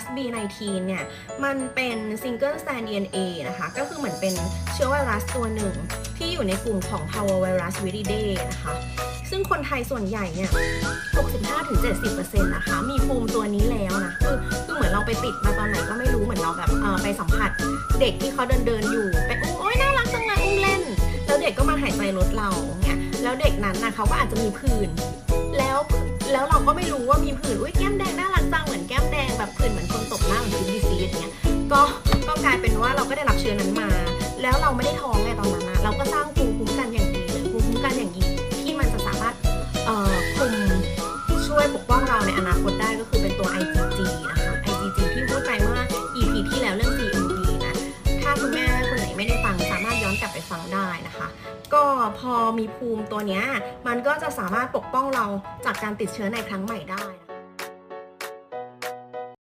ส B19 เนี่ย มันเป็น Single Strand DNA นะคะ ก็คือเหมือนเป็นเชื้อไวรัสตัวหนึ่ง ที่อยู่ในกลุ่มของ Parvovirus viridae นะคะ ซึ่งคนไทยส่วนใหญ่เนี่ย 65-70%นะคะ มีภูมิตัวนี้แล้วนะ คือคือเหมือนเราไปติดมาตอนไหนก็ไม่รู้ เหมือนเราแบบเออไปสัมผัสเด็กที่เขาเดินเดินอยู่ ไปอุ้มโอ๊ยน่ารักจังเลยอุ้มเล่น แล้วเด็กก็มาหายใจรถเราเนี่ยแล้วเด็กนั้นนะเขาก็อาจจะมีผื่น แล้วแล้วเราก็ไม่รู้ว่ามีผื่น อุ้ยแก้มแดงน่ารัก ก็ก็กลายเป็นว่าเราก็ได้รับเชื้อนั้นมา แล้วเราไม่ได้ท้องไงตอนนั้นนะเราก็สร้างภูมิคุ้มกันอย่างดีเลยภูมิคุ้มกันอย่างดีที่มันจะสามารถเอ่อคุมช่วยปกป้องเราในอนาคตได้ก็คือเป็นตัว IgG นะคะ IgG ที่พูดไปเมื่อ EP ที่แล้วเรื่อง CMV นะถ้าคุณแม่คนไหนไม่ได้ฟังสามารถย้อนกลับไปฟังได้นะคะ ก็พอมีภูมิตัวเนี้ยมันก็จะสามารถปกป้องเราจากการติดเชื้อในครั้งใหม่ได้นะคะ